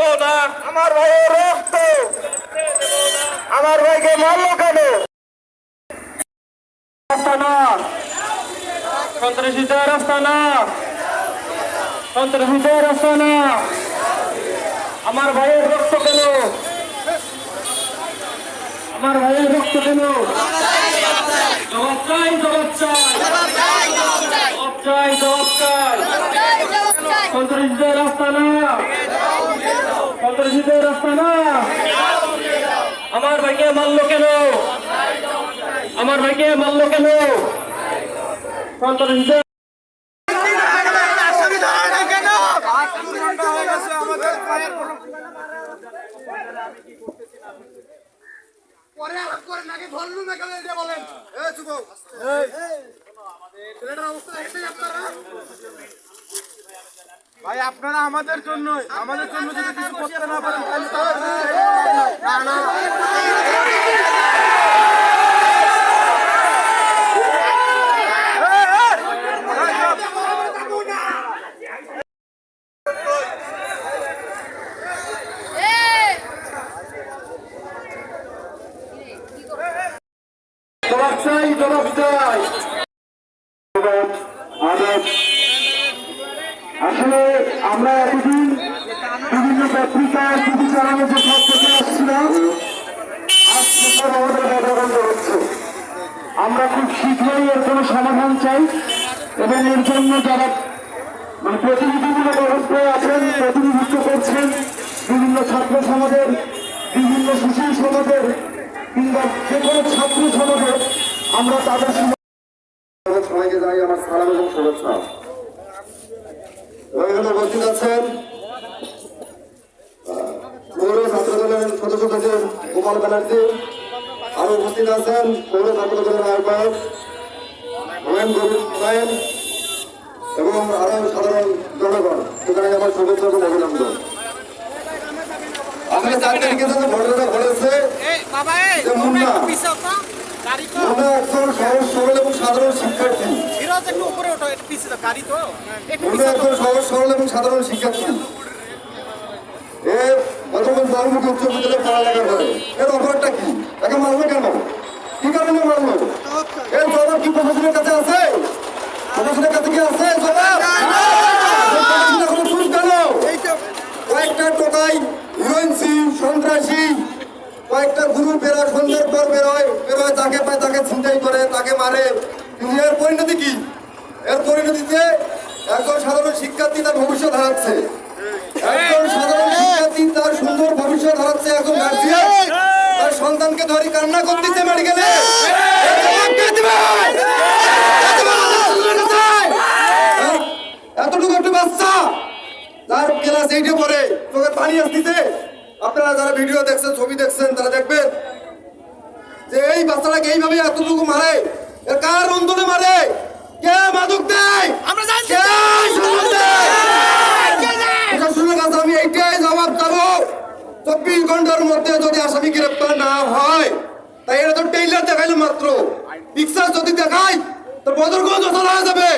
দেব না আমার ভাইয়ের রক্ত। আমার ভাইকে মারল কেন? রাস্তা না। সন্ত্রাসীদের রাস্তা না। সন্ত্রাসীদের রাস্তা না। আমার ভাইয়ের রক্ত কেন? আমার ভাইয়ের রক্ত কেন? জবাব চাই জবাব চাই। জবাব চাই জবাব চাই। সন্ত্রাসীদের রাস্তা না সন্ত্রাসীদের রাস্তা না। আমার ভাইকে মারলো কেন? আমার ভাইকে মারলো কেন? পরে নাকি ধরলু না কেন এটা বলেন। যুবক ছেলেটার অবস্থা আপনারা ভাই, আপনারা আমাদের জন্য আমাদের জন্য যদি কিছু করতে না পারেন। না না। জবাব চাই জবাব চাই। শীঘ্রই এর কোনো সমাধান চাই? এবং এর জন্য যারা মানে প্রতিনিধিগুলো ব্যবস্থায় আছেন, প্রতিনিধিত্ব করছেন, বিভিন্ন ছাত্র সমাজের, বিভিন্ন সুশীল সমাজের, কিংবা যে কোনো ছাত্র সমাজের, আমরা তাদের সবাইকে জানাই আমার সালাম এবং শুভেচ্ছা। উপস্থিত আছেন পৌর ছাত্র দলের সদস্য সচিব গোপাল ব্যানার্জি। আরও উপস্থিত আছেন পৌর ছাত্র দলের আহ্বায়ক সাধারণ জনগণ। সেখানে আমার শুভেচ্ছা এবং অভিনন্দন। আমরা চার যে মুন্না সরল এবং সাধারণ শিক্ষার্থী। পিছিয়ে একজন সহজ, সরল এবং বর্তমান এর অপরাধটা কি একে মারলো কেন কি কারণে মারলো এর জবাব কি কয়েকটা টোকাই সন্ত্রাসী, কয়েকটা গুরু বেরোয়, সন্ধ্যের পর বেরোয় তাকে তাকে ছিনতাই করে, তাকে মারে। এর পরিণতি কি? এর পরিণতিতে একজন সাধারণ শিক্ষার্থী তার ভবিষ্যৎ হারাচ্ছে। সুন্দর ভবিষ্যৎ হারাচ্ছে একজন গার্জিয়ান সন্তানকে ধরে কান্না করতেছে মেডিকেলে এতটুকু একটা বাচ্চা। তার ক্লাস এইটে পড়ে। চোখে পানি আসতেছে। আপনারা যারা ভিডিও দেখছেন ছবি দেখছেন তারা দেখবেন যে এই বাচ্চাটাকে এইভাবে এতটুকু মারে। এর কার রন্ধনে মারে? কে মাদক দেয়? আমরা জানি? প্রশাসনের কাছে আমি এইটাই জবাব দেবো। চব্বিশ ঘণ্টার মধ্যে যদি আসামি গ্রেপ্তার না হয় তাই তো টেইলার দেখাইলো মাত্র। পিকচার যদি দেখাই তো বদরগঞ্জ চলা যাবে।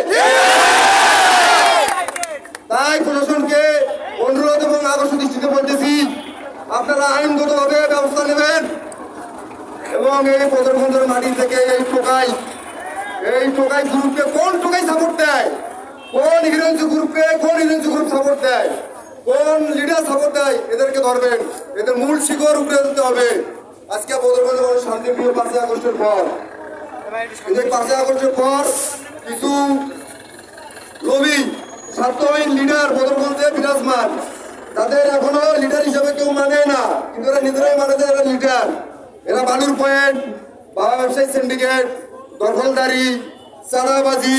তাই প্রশাসনকে অনুরোধ এবং আকর্ষণ দৃষ্টিতে বলতেছি, আপনারা আইনগতভাবে ব্যবস্থা নেবেন এবং এই বদরগঞ্জের মাটি থেকে এই টোকাই এই টোকাই গ্রুপকে কোন টোকাই সাপোর্ট দেয়? কোন হিরোইন্স গ্রুপকে কোন হিরোইন্স গ্রুপ সাপোর্ট দেয়? কোন লিডার সাপোর্ট দেয়? এদেরকে ধরবেন। এদের মূল শিকড় উপরে দিতে হবে। আজকে বদরগঞ্জে মানুষ শান্তিপ্রিয় পাঁচই আগস্টের পর। কিন্তু পাঁচই আগস্টের পর কিছু রবি, স্বার্থহীন লিডার বদরগঞ্জে বিরাজমান। তাদের এখনও লিডার হিসেবে কেউ মানে না, কিন্তু এরা নিজেরাই মানে যে এরা লিডার এরা বালুর পয়েন্ট বা ব্যবসায়ী সিন্ডিকেট দখলদারি, চাঁদাবাজি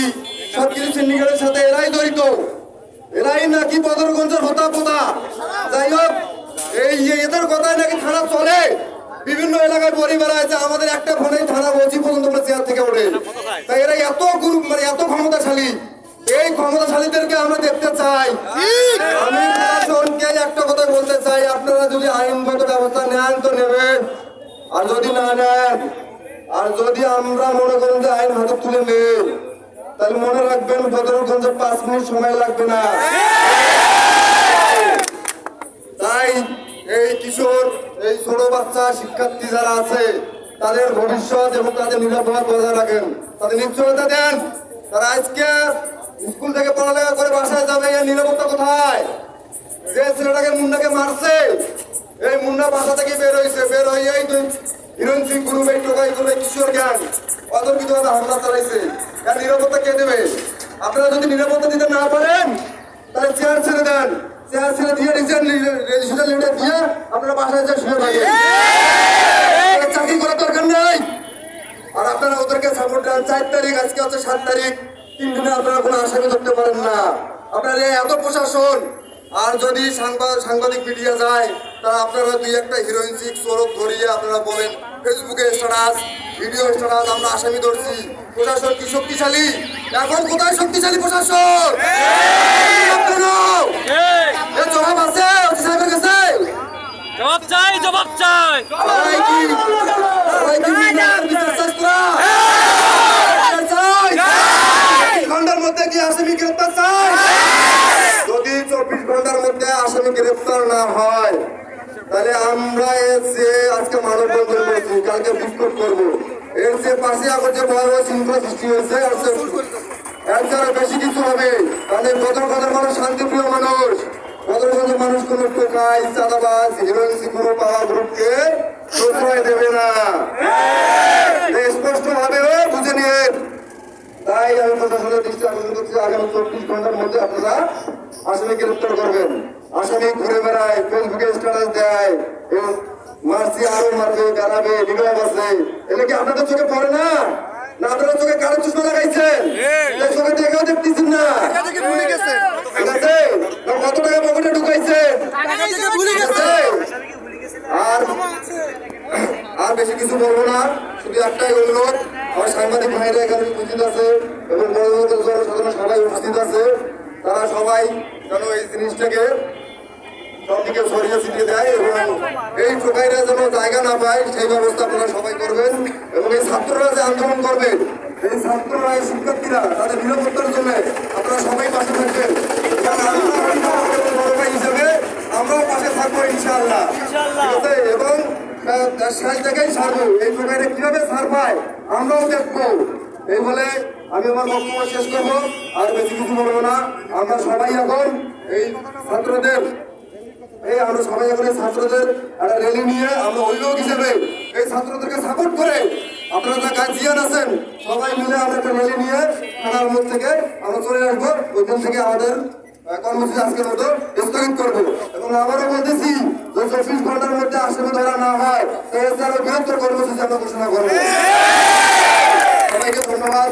সব কিছু সিন্ডিকেটের সাথে এরাই জড়িত। এরাই নাকি বদরগঞ্জের হতা পোতা যাই হোক, এই এদের কথায় নাকি থানা চলে। বিভিন্ন এলাকায় পরিবার আছে আমাদের একটা ফোনে থানা বলছি পর্যন্ত আমরা চেয়ার থেকে ওঠে। তাই এরা এত গ্রুপ মানে এত ক্ষমতাশালী। এই ক্ষমতাশালীদেরকে আমরা দেখতে চাই। আমি প্রশাসনকে একটা কথা বলতে চাই আপনারা যদি আইনগত ব্যবস্থা নেন তো নেবেন আর যদি না নেন আর যদি আমরা মনে করেন যে আইন হাতে তুলে নেই তাহলে মনে রাখবেন বদরগঞ্জে পাঁচ মিনিট সময় লাগবে না। তাই এই কিশোর এই ছোট বাচ্চা শিক্ষার্থী যারা আছে, তাদের ভবিষ্যৎ এবং তাদের নিরাপদ বজায় রাখেন। তাদের নিশ্চয়তা দেন। তারা আজকে স্কুল থেকে পড়ালেখা করে বাসায় যাবে, এর নিরাপত্তা কোথায়? যে ছেলেটাকে মুন্ডাকে মারছে, এই মুন্ডা বাসা থেকে বের হয়েছে। বের হয়ে এই হিরণ সিং গ্রুপ এই টোকাই করে কিশোর জ্ঞান অতর্কিত হামলা চালাইছে। এর নিরাপত্তা কে দেবে? আপনারা যদি নিরাপত্তা দিতে না পারেন, তাহলে চেয়ার ছেড়ে দেন। চেয়ার বাসায় যা নেই। আর আপনারা ওদেরকে সাপোর্ট দেন। চার তারিখ, আজকে হচ্ছে সাত তারিখ। তিন দিনে আপনারা কোনো ধরতে পারেন না। আপনার এত প্রশাসন। আর যদি সাংবাদ সাংবাদিক মিডিয়া যায়, তারা আপনারা দুই একটা হিরোইন সিক ধরিয়ে আপনারা বলেন ফেসবুকে স্ট্যাটাস ভিডিও স্ট্যাটাস আমরা আসামি ধরছি। প্রশাসন কি শক্তিশালী? এখন কোথায়? শক্তিশালী প্রশাসন জবাব আছে? ওসি সাহেবের কাছে? জবাব চাই জবাব চাই? ঘণ্টার মধ্যে কি আসামি গ্রেপ্তার চাই? যদি চব্বিশ ঘণ্টার মধ্যে আসামি গ্রেপ্তার না হয় তাহলে আমরা যে আজকে মানববন্ধন করেছি। কালকে বিক্ষোভ করব। এর যে পাশে আবার যে ভয়াবহ শৃঙ্খলা সৃষ্টি হয়েছে এর ছাড়া বেশি কিছু হবে। তাহলে বদল বদল মানুষ শান্তিপ্রিয় মানুষ। বদল বদল মানুষ কোন টোকাই চাঁদাবাজ হিরোইন সিগুরু পাওয়া গ্রুপকে প্রশ্রয় দেবে না। স্পষ্ট ভাবে বুঝে নিয়ে। তাই আমি প্রশাসনের দৃষ্টি আকর্ষণ করছি। আগামী চব্বিশ ঘণ্টার মধ্যে আপনারা আসামি গ্রেপ্তার করবেন। আসামি ঘুরে বেড়ায় ফেসবুকে স্ট্যাটাস দেয়। এবং মারছি আরও মারবে গারাবে বিবাহ আছে এটা কি আপনাদের চোখে পড়ে না? না আপনারা চোখে কারও চশমা লাগাইছেন? চোখে দেখেও দেখতেছেন না। কত টাকা পকেটে ঢুকাইছেন? আর আর বেশি কিছু বলব না। শুধু একটাই অনুরোধ। আমার সাংবাদিক ভাইরা এখানে উপস্থিত আছে এবং জনসাধারণ সবাই উপস্থিত আছে। তারা সবাই যেন এই জিনিসটাকে সবদিকে সরিয়ে ছিটিয়ে দেয় এবং এই ঠোকাইরা যেন জায়গা না পায় সেই ব্যবস্থা আপনারা সবাই করবেন এবং এই ছাত্ররা যে আন্দোলন করবে এই ছাত্ররা এই শিক্ষার্থীরা তাদের নিরাপত্তার জন্য আপনারা সবাই পাশে থাকবেন। হিসেবে আমরাও পাশে থাকব ইনশাআল্লাহ। ঠিক আছে? এবং শেষ জায়গায় ছাড়বো। এই ঠোকাইরা কীভাবে ছাড় পায় আমরাও দেখব। এই বলে আমি আমার বক্তব্য শেষ করব। আর বেশি কিছু বলব না। আমরা সবাই এখন এই ছাত্রদের এই আমরা সবাই এখানে ছাত্রদের একটা র্যালি নিয়ে আমরা অভিভাবক হিসেবে এই ছাত্রদেরকে সাপোর্ট করে আপনারা গার্জিয়ান আছেন, সবাই মিলে আমরা একটা র্যালি নিয়ে থানার মধ্যে থেকে আমরা চলে আসব। ওই দিন থেকে আমাদের কর্মসূচি আজকে মতো স্থগিত করব। এবং আবারও বলতেছি যে চব্বিশ ঘণ্টার মধ্যে আসলে ধরা না হয় সেই আরও বৃহত্তর কর্মসূচি আমরা ঘোষণা করব। সবাইকে ধন্যবাদ।